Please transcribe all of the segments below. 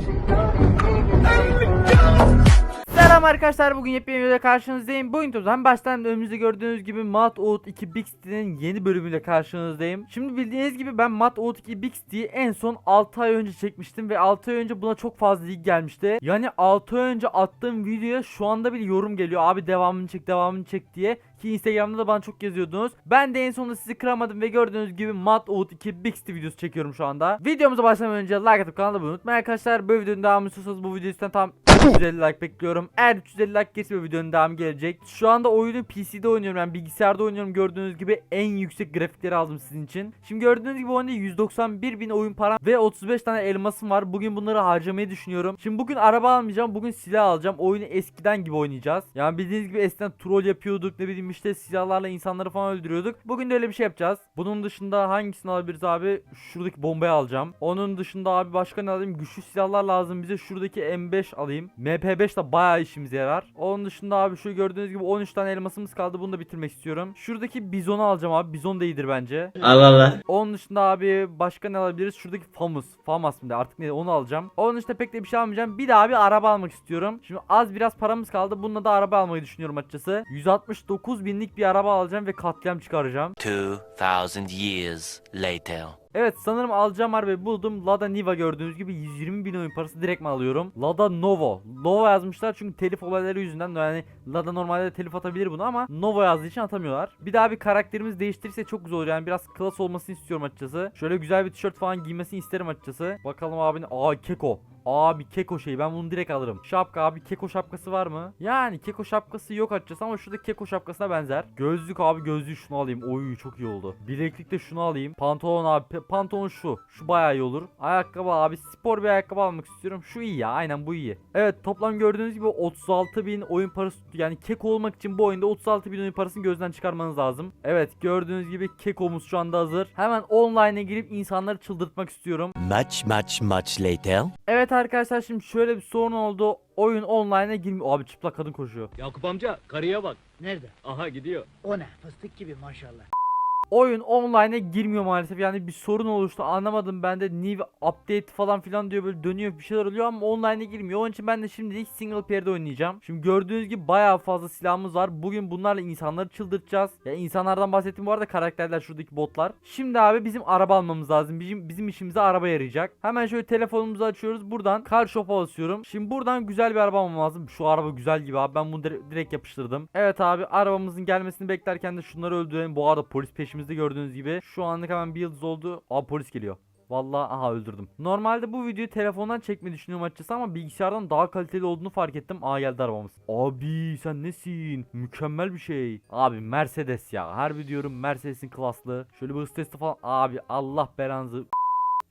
Thank you. Selam arkadaşlar bugün yepyeni videoda karşınızdayım. Bu hem baştan önümüzde gördüğünüz gibi Mat Out 2 Big yeni bölümüyle karşınızdayım. Şimdi bildiğiniz gibi ben Mat Out 2 Big City'yi en son 6 ay önce çekmiştim ve 6 ay önce buna çok fazla ilgi gelmişti. Yani 6 ay önce attığım videoya şu anda bir yorum geliyor. Abi devamını çek devamını çek diye. Ki Instagram'da da bana çok yazıyordunuz. Ben de en sonunda sizi kıramadım ve gördüğünüz gibi Mat Out 2 Big City videosu çekiyorum şu anda. Videomuza başlamadan önce like atıp kanalı unutmayın arkadaşlar. Bu videonun devamını istiyorsanız bu videoyu tam 350 like bekliyorum. Eğer 350 like bu videonun devamı gelecek. Şu anda oyunu PC'de oynuyorum yani bilgisayarda oynuyorum. Gördüğünüz gibi en yüksek grafikleri aldım sizin için. Şimdi gördüğünüz gibi oyunda 191 bin oyun param ve 35 tane elmasım var. Bugün bunları harcamayı düşünüyorum. Şimdi bugün araba almayacağım. Bugün silah alacağım. Oyunu eskiden gibi oynayacağız. Yani bildiğiniz gibi eskiden troll yapıyorduk. Ne bileyim işte silahlarla insanları falan öldürüyorduk. Bugün de öyle bir şey yapacağız. Bunun dışında hangisini alabiliriz abi? Şuradaki bombayı alacağım. Onun dışında abi başka ne alayım? Güçlü silahlar lazım bize. Şuradaki M5 alayım. MP5 de bayağı işimize yarar. Onun dışında abi şu gördüğünüz gibi 13 tane elmasımız kaldı. Bunu da bitirmek istiyorum. Şuradaki bizonu alacağım abi. Bizon da iyidir bence. Allah Allah. Onun dışında abi başka ne alabiliriz? Şuradaki Famus. Famas mı de artık ne onu alacağım. Onun dışında pek de bir şey almayacağım. Bir daha bir araba almak istiyorum. Şimdi az biraz paramız kaldı. Bununla da araba almayı düşünüyorum açıkçası. 169 binlik bir araba alacağım ve katliam çıkaracağım. 2,000 years later. Evet sanırım alacağım arabayı buldum. Lada Niva gördüğünüz gibi 120 bin oyun parası direkt mi alıyorum? Lada Novo. Nova yazmışlar çünkü telif olayları yüzünden yani Lada normalde telif atabilir bunu ama Novo yazdığı için atamıyorlar. Bir daha bir karakterimiz değiştirirse çok güzel olur yani biraz klas olmasını istiyorum açıkçası. Şöyle güzel bir tişört falan giymesini isterim açıkçası. Bakalım abinin aa keko. Abi keko şey ben bunu direkt alırım. Şapka abi keko şapkası var mı? Yani keko şapkası yok açıkçası ama şurada keko şapkasına benzer. Gözlük abi gözlüğü şunu alayım. Oy çok iyi oldu. Bileklik de şunu alayım. Pantolon abi pantolon şu. Şu bayağı iyi olur. Ayakkabı abi spor bir ayakkabı almak istiyorum. Şu iyi ya aynen bu iyi. Evet toplam gördüğünüz gibi 36 bin oyun parası tuttu. Yani keko olmak için bu oyunda 36 bin oyun parasını gözden çıkarmanız lazım. Evet gördüğünüz gibi kekomuz şu anda hazır. Hemen online'a girip insanları çıldırtmak istiyorum. Much, much, much later. Evet arkadaşlar şimdi şöyle bir sorun oldu. Oyun online'a girmiyor. Abi çıplak kadın koşuyor. Yakup amca karıya bak. Nerede? Aha gidiyor. O ne? Fıstık gibi maşallah. Oyun online'a girmiyor maalesef. Yani bir sorun oluştu. Anlamadım ben de new update falan filan diyor böyle dönüyor bir şeyler oluyor ama online'a girmiyor. Onun için ben de şimdilik single player'de oynayacağım. Şimdi gördüğünüz gibi bayağı fazla silahımız var. Bugün bunlarla insanları çıldırtacağız. Ya insanlardan bahsettim bu arada karakterler şuradaki botlar. Şimdi abi bizim araba almamız lazım. Bizim bizim işimize araba yarayacak. Hemen şöyle telefonumuzu açıyoruz. Buradan car shop'a basıyorum. Şimdi buradan güzel bir araba almam lazım. Şu araba güzel gibi abi. Ben bunu dire- direkt yapıştırdım. Evet abi arabamızın gelmesini beklerken de şunları öldürelim. Bu arada polis peşimizde gördüğünüz gibi. Şu anlık hemen bir yıldız oldu. Abi polis geliyor. Vallahi aha öldürdüm. Normalde bu videoyu telefondan çekmeyi düşünüyorum açıkçası ama bilgisayardan daha kaliteli olduğunu fark ettim. Aa geldi arabamız. Abi sen nesin? Mükemmel bir şey. Abi Mercedes ya. Harbi diyorum Mercedes'in klaslı. Şöyle bir hız testi falan. Abi Allah belanızı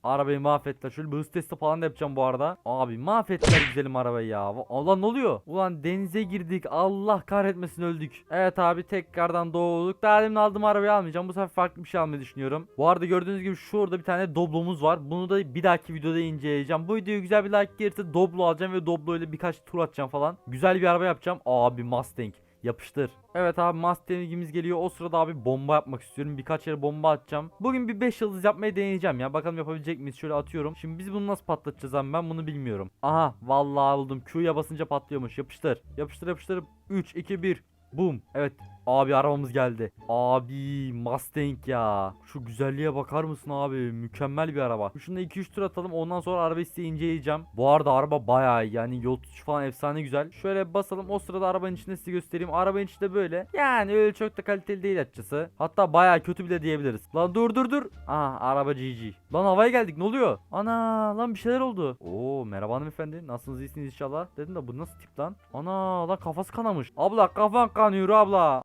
Arabayı mahvettiler. Şöyle bir hız testi falan da yapacağım bu arada. Abi mahvettiler güzelim arabayı ya. Allah ne oluyor? Ulan denize girdik. Allah kahretmesin öldük. Evet abi tekrardan doğduk. Daha demin aldığım arabayı almayacağım. Bu sefer farklı bir şey almayı düşünüyorum. Bu arada gördüğünüz gibi şurada bir tane Doblo'muz var. Bunu da bir dahaki videoda inceleyeceğim. Bu videoya güzel bir like gelirse Doblo alacağım ve Doblo ile birkaç tur atacağım falan. Güzel bir araba yapacağım. Abi Mustang. Yapıştır. Evet abi Mustang'imiz geliyor. O sırada abi bomba yapmak istiyorum. Birkaç yere bomba atacağım. Bugün bir 5 yıldız yapmayı deneyeceğim ya. Bakalım yapabilecek miyiz? Şöyle atıyorum. Şimdi biz bunu nasıl patlatacağız abi? Ben bunu bilmiyorum. Aha vallahi buldum. Q'ya basınca patlıyormuş. Yapıştır. Yapıştır yapıştır. 3 2 1. Boom. Evet. Abi arabamız geldi. Abi Mustang ya. Şu güzelliğe bakar mısın abi? Mükemmel bir araba. Şunu 2-3 tur atalım. Ondan sonra arabayı size inceleyeceğim. Bu arada araba bayağı iyi. Yani yol tutuşu falan efsane güzel. Şöyle basalım. O sırada arabanın içinde size göstereyim. Arabanın içi de böyle. Yani öyle çok da kaliteli değil açıkçası. Hatta bayağı kötü bile diyebiliriz. Lan dur dur dur. Aha araba GG. Lan havaya geldik. Ne oluyor? Ana lan bir şeyler oldu. Oo merhaba hanımefendi. Nasılsınız iyisiniz inşallah. Dedim de bu nasıl tip lan? Ana lan kafası kanamış. Abla kafan kanıyor abla.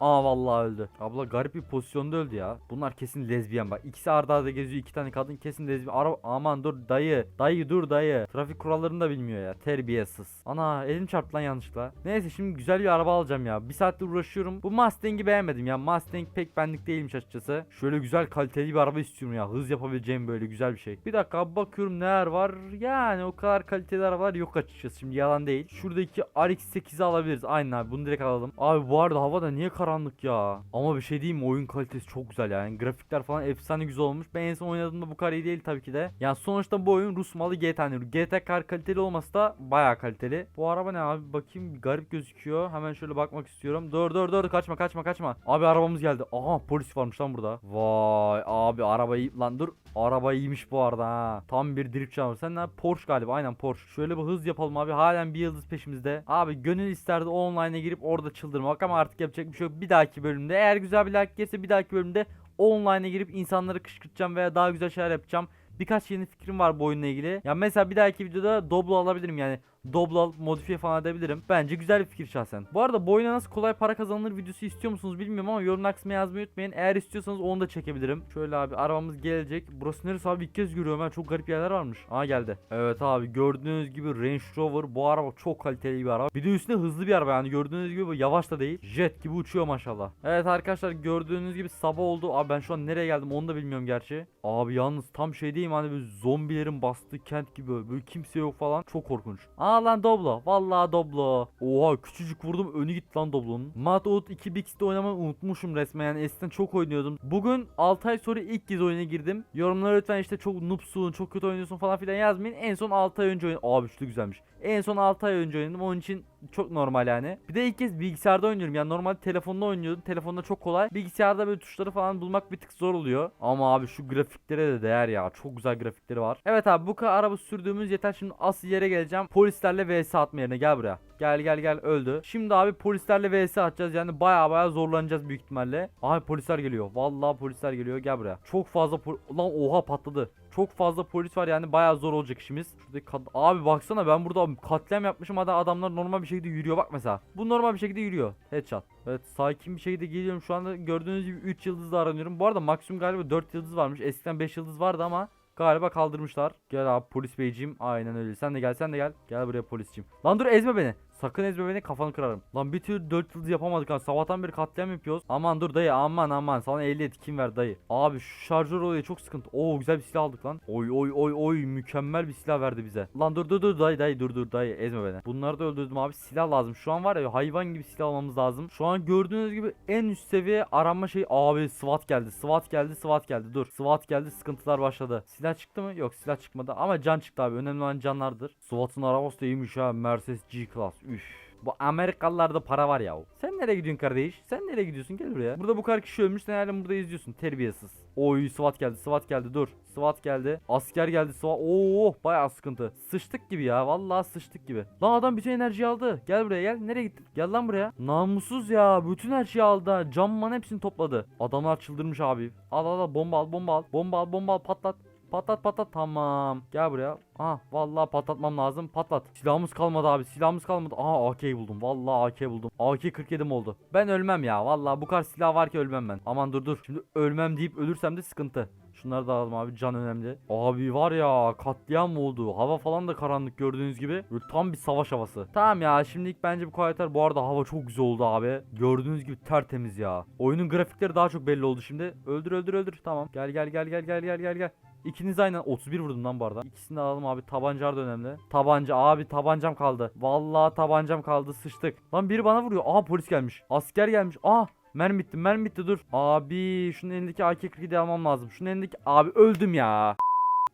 Aa vallahi öldü. Abla garip bir pozisyonda öldü ya. Bunlar kesin lezbiyen bak. İkisi arda arda geziyor. iki tane kadın kesin lezbiyen. Ara aman dur dayı. Dayı dur dayı. Trafik kurallarını da bilmiyor ya. Terbiyesiz. Ana elim çarptı lan yanlışlıkla. Neyse şimdi güzel bir araba alacağım ya. Bir saattir uğraşıyorum. Bu Mustang'i beğenmedim ya. Mustang pek benlik değilmiş açıkçası. Şöyle güzel kaliteli bir araba istiyorum ya. Hız yapabileceğim böyle güzel bir şey. Bir dakika bakıyorum neler var. Yani o kadar kaliteli arabalar yok açıkçası. Şimdi yalan değil. Şuradaki RX-8'i alabiliriz. Aynen abi bunu direkt alalım. Abi bu arada havada niye kara karanlık ya. Ama bir şey diyeyim mi? oyun kalitesi çok güzel yani. Grafikler falan efsane güzel olmuş. Ben en son oynadığımda bu kadar iyi değil tabii ki de. Yani sonuçta bu oyun Rus malı GTA. Yani GTA kadar kaliteli olması da bayağı kaliteli. Bu araba ne abi? Bakayım garip gözüküyor. Hemen şöyle bakmak istiyorum. Dur dur dur kaçma kaçma kaçma. Abi arabamız geldi. Aha polis varmış lan burada. Vay abi arabayı lan dur. Araba iyiymiş bu arada ha. Tam bir drift canavarı. Sen ne? Porsche galiba. Aynen Porsche. Şöyle bir hız yapalım abi. Halen bir yıldız peşimizde. Abi gönül isterdi online'a girip orada çıldırmak ama artık yapacak bir şey yok. Bir dahaki bölümde eğer güzel bir like gelirse bir dahaki bölümde online'a girip insanları kışkırtacağım veya daha güzel şeyler yapacağım. Birkaç yeni fikrim var bu oyunla ilgili. Ya mesela bir dahaki videoda Doblo alabilirim yani. Doblo alıp modifiye falan edebilirim. Bence güzel bir fikir şahsen. Bu arada bu oyuna nasıl kolay para kazanılır videosu istiyor musunuz bilmiyorum ama yorumlar kısmına yazmayı unutmayın. Eğer istiyorsanız onu da çekebilirim. Şöyle abi arabamız gelecek. Burası neresi abi ilk kez görüyorum ben. Çok garip yerler varmış. Aa geldi. Evet abi gördüğünüz gibi Range Rover. Bu araba çok kaliteli bir araba. Bir de üstüne hızlı bir araba yani gördüğünüz gibi bu yavaş da değil. Jet gibi uçuyor maşallah. Evet arkadaşlar gördüğünüz gibi sabah oldu. Abi ben şu an nereye geldim onu da bilmiyorum gerçi. Abi yalnız tam şey mi hani böyle zombilerin bastığı kent gibi böyle, böyle kimse yok falan. Çok korkunç. Aa lan Doblo. Vallahi Doblo. Oha küçücük vurdum önü gitti lan Doblo'nun. Mad Out 2 Bix'te oynamayı unutmuşum resmen yani eskiden çok oynuyordum. Bugün 6 ay sonra ilk kez oyuna girdim. Yorumlara lütfen işte çok noobsun, çok kötü oynuyorsun falan filan yazmayın. En son 6 ay önce oynadım. Şu da güzelmiş. En son 6 ay önce oynadım. Onun için çok normal yani. Bir de ilk kez bilgisayarda oynuyorum. Yani normalde telefonda oynuyordum. Telefonda çok kolay. Bilgisayarda böyle tuşları falan bulmak bir tık zor oluyor. Ama abi şu grafiklere de değer ya. Çok güzel grafikleri var. Evet abi bu kadar araba sürdüğümüz yeter. Şimdi asıl yere geleceğim. Polislerle vs atma yerine. Gel buraya. Gel gel gel öldü. Şimdi abi polislerle vs atacağız. Yani baya baya zorlanacağız büyük ihtimalle. Abi polisler geliyor. Vallahi polisler geliyor. Gel buraya. Çok fazla Lan oha patladı. Çok fazla polis var yani bayağı zor olacak işimiz. Şuradaki abi baksana ben burada katliam yapmışım hadi adamlar normal bir şekilde yürüyor bak mesela. Bu normal bir şekilde yürüyor. Headshot. Evet sakin bir şekilde geliyorum şu anda gördüğünüz gibi 3 yıldızla aranıyorum. Bu arada maksimum galiba 4 yıldız varmış. Eskiden 5 yıldız vardı ama Galiba kaldırmışlar. Gel abi polis beyciğim. Aynen öyle. Sen de gel sen de gel. Gel buraya polisciğim. Lan dur ezme beni. Sakın ezme beni kafanı kırarım. Lan bir türlü 4 yıldız yapamadık ha. Sabahtan beri katliam yapıyoruz. Aman dur dayı aman aman. Sana ehliyet kim ver dayı. Abi şu şarjör olayı çok sıkıntı. Oo güzel bir silah aldık lan. Oy oy oy oy mükemmel bir silah verdi bize. Lan dur dur dur dayı dayı dur dur dayı ezme beni. Bunları da öldürdüm abi. Silah lazım. Şu an var ya hayvan gibi silah almamız lazım. Şu an gördüğünüz gibi en üst seviye aranma şey abi SWAT geldi. SWAT geldi SWAT geldi. Dur. SWAT geldi sıkıntılar başladı. Silah çıktı mı? Yok silah çıkmadı ama can çıktı abi. Önemli olan canlardır. SWAT'ın arabası da iyiymiş ha. Mercedes G-Class. Üf. Bu Amerikalılarda para var ya. Sen nereye gidiyorsun kardeş? Sen nereye gidiyorsun? Gel buraya. Burada bu kadar kişi ölmüş. Sen burada izliyorsun. Terbiyesiz. Oy SWAT geldi. SWAT geldi. Dur. SWAT geldi. Asker geldi. SWAT. Oo bayağı sıkıntı. Sıçtık gibi ya. Vallahi sıçtık gibi. Lan adam bütün enerjiyi aldı. Gel buraya gel. Nereye gittin? Gel lan buraya. Namussuz ya. Bütün her şeyi aldı. Camman hepsini topladı. Adamlar çıldırmış abi. Al al al. Bomba al. Bomba al. Bomba al. Bomba al. Patlat. Patlat patlat tamam. Gel buraya. Ah vallahi patlatmam lazım. Patlat. Silahımız kalmadı abi. Silahımız kalmadı. Aha AK buldum. Vallahi AK buldum. AK 47 oldu. Ben ölmem ya. Vallahi bu kadar silah var ki ölmem ben. Aman dur dur. Şimdi ölmem deyip ölürsem de sıkıntı. Şunları da alalım abi can önemli. Abi var ya katliam oldu. Hava falan da karanlık gördüğünüz gibi. Böyle tam bir savaş havası. Tamam ya şimdilik bence bu kadar. Bu arada hava çok güzel oldu abi. Gördüğünüz gibi tertemiz ya. Oyunun grafikleri daha çok belli oldu şimdi. Öldür öldür öldür tamam. Gel gel gel gel gel gel gel gel. İkiniz aynen 31 vurdum lan bu arada. İkisini de alalım abi. Tabancar da önemli. Tabanca abi tabancam kaldı. Vallahi tabancam kaldı sıçtık. Lan biri bana vuruyor. Aha polis gelmiş. Asker gelmiş. Aa Mermi bitti mermi bitti dur. Abi şunun elindeki AK-47 almam lazım. Şunun elindeki abi öldüm ya.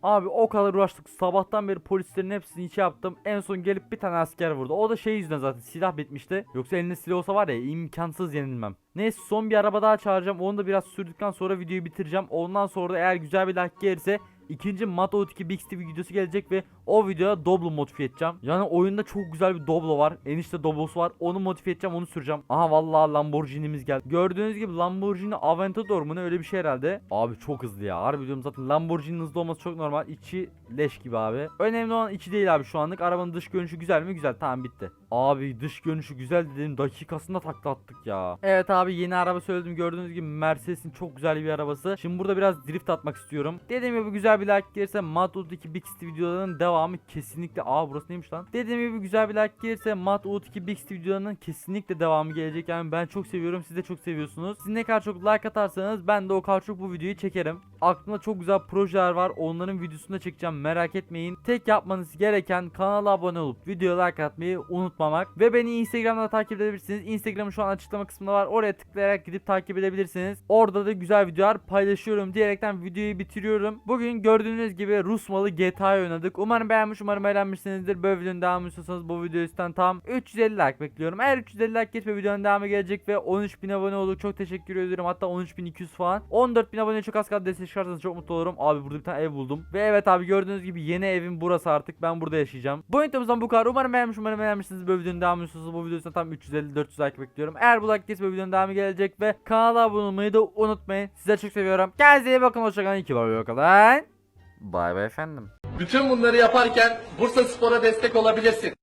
Abi o kadar uğraştık. Sabahtan beri polislerin hepsini içe yaptım. En son gelip bir tane asker vurdu. O da şey yüzünden zaten silah bitmişti. Yoksa elinde silah olsa var ya imkansız yenilmem. Neyse son bir araba daha çağıracağım. Onu da biraz sürdükten sonra videoyu bitireceğim. Ondan sonra da eğer güzel bir like gelirse ikinci Mat 2 Big TV videosu gelecek ve o videoya Doblo modifiye edeceğim. Yani oyunda çok güzel bir Doblo var. Enişte Doblo'su var. Onu modifiye edeceğim, onu süreceğim. Aha vallahi Lamborghini'miz geldi. Gördüğünüz gibi Lamborghini Aventador mu ne öyle bir şey herhalde. Abi çok hızlı ya. Harbi diyorum zaten Lamborghini'nin hızlı olması çok normal. İçi leş gibi abi. Önemli olan içi değil abi şu anlık. Arabanın dış görünüşü güzel mi? Güzel. Tamam bitti. Abi dış görünüşü güzel dedim. Dakikasında takla attık ya. Evet abi yeni araba söyledim. Gördüğünüz gibi Mercedes'in çok güzel bir arabası. Şimdi burada biraz drift atmak istiyorum. Dediğim gibi güzel bir like gelirse Mad 2 Big videolarının devamı kesinlikle. Aa burası neymiş lan? Dediğim gibi güzel bir like gelirse Mad 2 Big videolarının kesinlikle devamı gelecek. Yani ben çok seviyorum. Siz de çok seviyorsunuz. Siz ne kadar çok like atarsanız ben de o kadar çok bu videoyu çekerim. Aklımda çok güzel projeler var. Onların videosunu da çekeceğim merak etmeyin. Tek yapmanız gereken kanala abone olup videoya like atmayı unutmamak. Ve beni Instagram'da takip edebilirsiniz. Instagram'ı şu an açıklama kısmında var. Oraya tıklayarak gidip takip edebilirsiniz. Orada da güzel videolar paylaşıyorum diyerekten videoyu bitiriyorum. Bugün gördüğünüz gibi Rus malı GTA oynadık. Umarım beğenmiş, umarım eğlenmişsinizdir. Böyle videonun devamı istiyorsanız bu video üstten tam 350 like bekliyorum. Eğer 350 like geçme videonun devamı gelecek ve 13.000 abone olduk. Çok teşekkür ediyorum. Hatta 13.200 falan. 14.000 abone çok az kaldı. Destek çıkarsanız çok mutlu olurum. Abi burada bir tane ev buldum. Ve evet abi gördüğünüz gibi yeni evim burası artık. Ben burada yaşayacağım. Bu videomuzdan bu kadar. Umarım beğenmiş, umarım beğenmişsiniz. Böyle videonun devamı istiyorsanız bu videosundan tam 350-400 like bekliyorum. Eğer bu like geçme videonun devamı gelecek ve kanala abone olmayı da unutmayın. Sizleri çok seviyorum. Kendinize iyi bakın. Hoşçakalın. İyi ki var bakalım. Bay bay efendim. Bütün bunları yaparken Bursa Spor'a destek olabilirsin.